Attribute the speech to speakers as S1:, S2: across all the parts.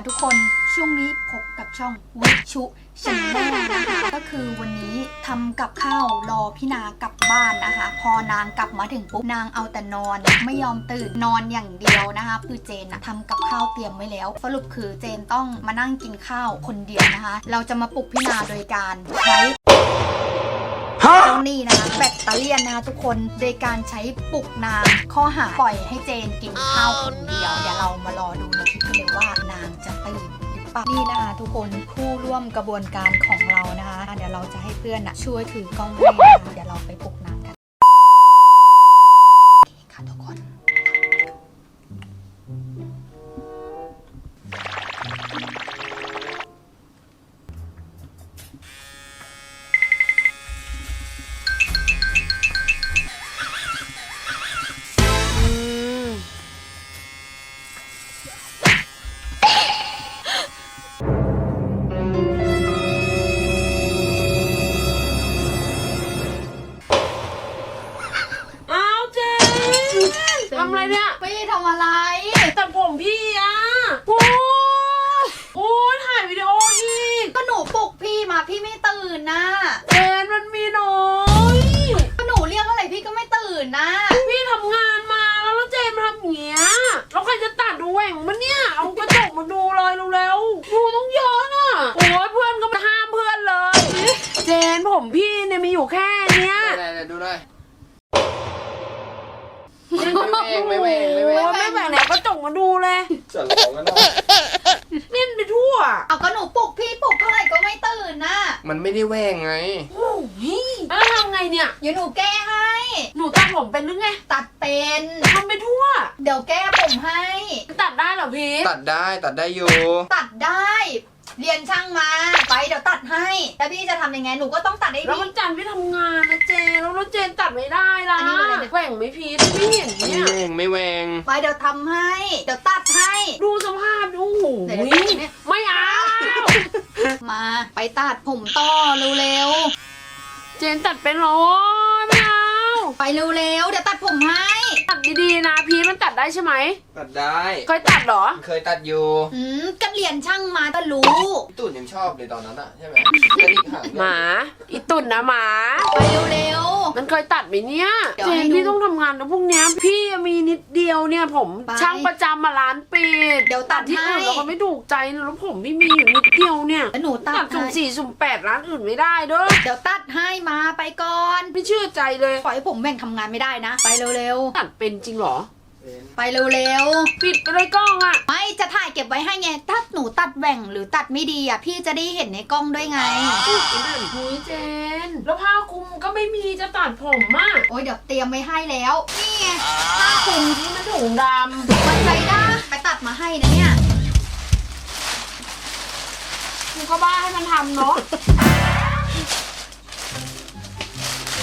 S1: ค่ะทุกคนช่วงนี้พบกับช่องวิชุชาแนลนะคะก็คือวันนี้ทำกับข้าวรอพี่นากลับบ้านนะคะ พอนางกลับมาถึงปุ๊บนางเอาแต่นอน ไม่ยอมตื่นนอนอย่างเดียวนะคะ คือเจนนะทำกับข้าวเตรียมไว้แล้ว สรุปคือเจนต้องมานั่งกินข้าวคนเดียวนะคะ เราจะมาปลุกพี่นาโดยการใช้เจ้านี่นะคะแบตเตอรี่ยนนะคะทุกคนโดยการใช้ปลุกนางข้อหาปล่อยให้เจนกินข้าวคนเดียว เดี๋ยวเรามารอดูในคลิปกันเลยว่า ปะนี่นะคะ ทุกคนผู้ร่วมกระบวนการของเรานะคะ เดี๋ยวเราจะให้เพื่อนนะช่วยถือกล้องให้นะคะเดี๋ยวเราไปปลุก
S2: ตื่
S1: นนะ
S2: เจนมันมีน้อย
S1: ก็หนูเรียกเท่าไหร่พี่ก็ไม่ตื่นนะ
S2: พี่ทำงานมาแล้วแล้วเจนมาทำอย่างเงี้ยแล้วใครจะตัดดูแหว่งมันเนี่ย เอากระจกมาดูเลยเร็วๆดูต้องเยอะน่ะโอ้ยเพื่อนก็มาห้ามเพื่อนเลย เจนผมพี่เนี่ยมีอยู่แค่เนี้ย
S3: ไหนไหนดูหน่อย ไม่แหวงไม่แหวงไม่แหวง
S2: โอ้ยไม่แบ่ง ไหนกระจกมาดูเลย
S3: จะร้องกันหน่อย
S2: เล่นไปทั่ว
S1: เอาก็หนูปลุกพี่ปลุกเท่าไหร่ก็ไม่ตื่นนะ
S3: มันไม่ได้แหวงไง
S2: โอ้ยแล้วทำไงเนี่ย
S1: เดี๋ยวหนูแก้ให้
S2: หนูตัดผมเป็นหรือไง
S1: ตัดเป็น
S2: ทำไปทั่ว
S1: เดี๋ยวแก้ผมให้
S2: ตัดได้เหรอพีท
S3: ตัดได้ตัดได้อยู่
S1: ตัดได้ เรียนช่างมา ไป เดี๋ยวตัดให้แต่พี่จะทำยังไง หนูก็ต้องตัดให้
S2: แล้ว
S1: พี่
S2: มันจันทร์พี่ทำงานนะเจนแล้วแล้วเจนตัดไม่ได้ล่ะ
S1: อันนี้อะไรเนี่ย
S2: แหว่งไหม่พีทไม่เห็น
S3: ไม่
S2: เนี่ย
S3: แหวงไม่แหวง
S1: ไปเดี๋ยวทำให้ เดี๋ยวตัดให้
S2: ดูสภาพดูโอ้โห
S1: เดี๋ยวเดี๋ยวเนี่ย
S2: ไม่เอา
S1: มาไปตัดผมต่อเร็ว
S2: เจนตัดเป็นเหรอไม่เอา
S1: ๆไปเร็วๆเดี๋ยวตัดผมให้
S2: ตัดดีๆนะพีทมันตัดได้ใช่ไหม
S3: ตัดได้
S2: เคยตัดเหรอ
S3: เคยตัดอยู่
S1: อืมก็เรียนช่างมาก็รู้
S3: พี่ตูนยังชอบเลยตอนนั้นอะใช่ไหมกระดิกหาง
S2: หมาอีตุ่นนะหมา
S1: ไปเร็ว
S2: มันเคยตัดไหมเนี่ย
S1: เดี๋ยว
S2: เจ
S1: ให้
S2: น
S1: ดู
S2: พี่ต้องทำงานนะพวกเนี้ยพี่มีนิดเดียวเนี่ยผม
S1: ไป
S2: ช่างประจำมาร้านปิด
S1: เดี๋ยวตัด
S2: ที่อื่น
S1: ให้
S2: เราก็ไม่ถูกใจนะแล้วผมพี่มีอยู่นิดเดียวเนี่ย
S1: ๆแล้วหนูตั
S2: ตั
S1: ด
S2: ดสุ่ม
S1: ให้
S2: สี่สุ่มแปดร้านอื่นไม่ได้เด้อ
S1: เดี๋ยวตัดให้มาไปก่อน
S2: ไม่เชื่อใจเลย
S1: ปล่อยให้ผมแบ่งทำงานไม่ได้นะ ไปเร็ว
S2: ตัดเป็นจริงเหรอ
S3: เป็น
S1: ๆไปเร็ว
S2: ปิดไปเลยกล้องอะ
S1: ๆ ไม่จะถ่ายเก็บไว้ให้ไง ถ้าหนูตัดแหว่งหรือตัดไม่ดีอะ พี่จะได้เห็นในกล้องด้วยไง
S2: หุยเจน แล้วผ้าคลุมก็ไม่มีจะตัดผมอะ
S1: โอ้ยเดี๋ยวเตรียมไว้ให้แล้ว นี่ไงผ้าคลุม
S2: นี่มันถุงด
S1: มันใจได้ไปตัดมาให้นะเนี่ยำ
S2: กูก็บ้าให้มันทำเนาะ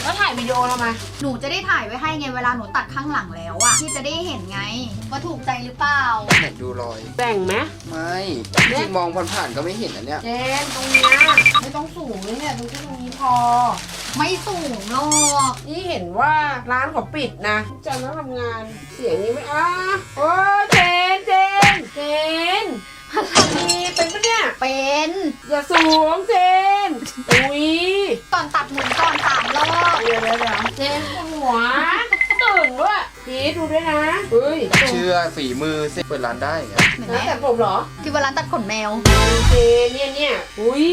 S2: แล้วถ่ายวิดีโอทำไม
S1: หนูจะได้ถ่ายไว้ให้ไงเวลาหนูตัดข้างหลังแล้วอะพี่จะได้เห็นไงว่าถูกใจหรือเปล่า
S3: ไหนดูรอย
S2: แบ่งไหม
S3: ไม่จริงๆมองผ่านๆก็ไม่เห็นอันเนี้ย
S2: เจนตรงเนี้ยไม่ต้องสูงเลยเนี่ยดูแค่ตรงนี้พอ
S1: ไม่สูงหรอก
S2: นี่เห็นว่าร้านเขาปิดนะจันต้องทำงานเสียงนี้ไม่อะโอ้เจนเจนเจนมีเป็นปะเนี่ย
S1: เป็น
S2: อย่าสูงเจน พีทดูด้วยนะเฮ้ย
S3: เชื่อฝีมือสิเปิดร้านได้ไง
S1: เห็นไหม
S2: แล้วแต่ผมเหรอ
S1: ที่เวลาตัดขนแมว
S2: เจนเนี่ยเนี่ยอุ้ย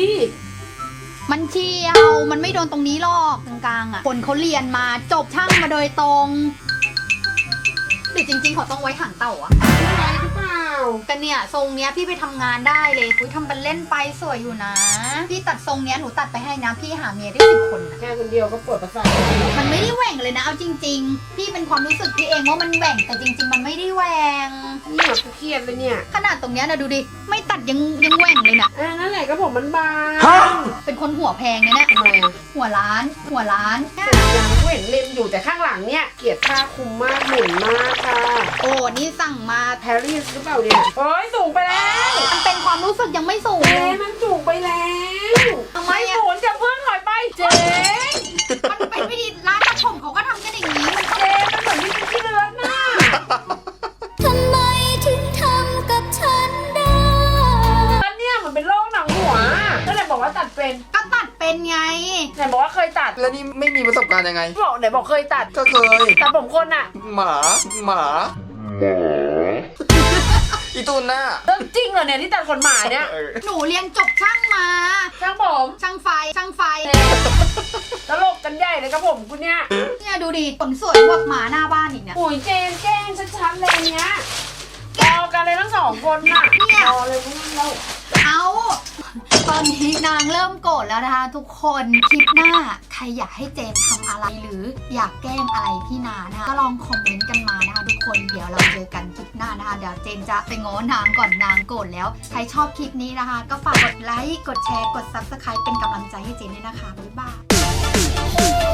S1: มันเชียว มันไม่โดนตรงนี้หรอกตรงกลางอะ คนเขาเรียนมาจบช่างมาโดยตรง หรือจริงๆเขาต้องไว้หางเต่าอะ
S2: ใช่หรือเปล่า
S1: แต่เนี่ยทรงเนี้ยพี่ไปทำงานได้เลยอุ้ยทำเป็นเล่นไปสวยอยู่นะ พี่ตัดทรงเนี้ยหนูตัดไปให้นะ พี่หาเมียได้สิบคนนะ
S2: แค่คนเดียวก็ปวดประสาท
S1: มันไม่ได้แหว่งเลยนะเอาจริง ๆ พี่เป็นความรู้สึกพี่เองว่ามันแหว่งแต่จริง ๆ มันไม่ได้แหว่ง
S2: เนี่ยกูเครียดเลยเนี่ย
S1: ขนาดตรงเนี้ยนะดูดิไม่ตัดยังยังแหว่งเลยน่ะ
S2: เอ่านั่นแหละก็ผมมันบาง
S1: เป็นคนหัวแพงนะเนี่ย
S2: ทำไมอะ
S1: หัวล้าน หัวล้าน
S2: ยังกูเห็นเลมอยู่แต่ข้างหลังเนี่ยเกลียดผ้าคลุมมากหมุนมากค่ะ
S1: โอ้นี่สั่งมา
S2: แพรรี่หรือเปล่าเนี่ยโอ้ยสูงไปแล้ว
S1: มันเป็นความรู้สึกยังไม่สูง
S2: เจ๊มันสูงไปแล้ว
S1: ทำไม
S2: หมอนจะเพิ่งถอยไปเจ๊
S1: มันเป็นวิธีร้านตัดผมเขาก็ทำกันอย่างนี้มัน
S2: เจ๊มันเหมือนวิธีที่เลืนน่ะ
S4: ทำไมถึงทำกับฉันได้
S2: เนี่ยเหมือนเป็นโรคหนังหัวก็เลยบอกว่าตัดเป็น ไหนบอกว่าเคยตัด
S3: แล้วนี่ไม่มีประสบการณ์ยังไง
S2: บอกไหนบอกเคยตัด
S3: ก็เคย
S2: ตัดผมคนอะ
S3: หมาหมาอีตุนน่ะ
S2: เรื่องจริงเหรอเนี่ยที่ตัดขนหมาเนี่ย
S3: เออ
S1: หนูเรียนจบช่างมา
S2: ช่างผม
S1: ช่างไฟ ช่างไฟ
S2: ตลกกันใหญ่เลยครับผมคุณเนี่ย
S1: เนี่ยดูดิขนสวยกว่าหมาหน้าบ้านอีกเนี่ย
S2: ปุ๋ยเจนแกล้งชัดๆเลยเนี้ยรอกันเลยทั้งสองคนน่ะ
S1: เนี่ย
S2: รอเลยพวกนั้นเรา
S1: เอาตอนนี้นางเริ่มโกรธแล้วนะคะ ทุกคนคลิปหน้าใครอยากให้เจนทำอะไรหรืออยากแกล้งอะไรพี่นานะคะก็ลองคอมเมนต์กันมานะคะ ทุกคนเดี๋ยวเราเจอกันคลิปหน้านะคะเดี๋ยวเจนจะไปง้อนางก่อนนางโกรธแล้วใครชอบคลิปนี้นะคะ ก็ฝากกดไลค์กดแชร์กด subscribe เป็นกำลังใจให้เจนด้วยนะคะบ๊ายบาย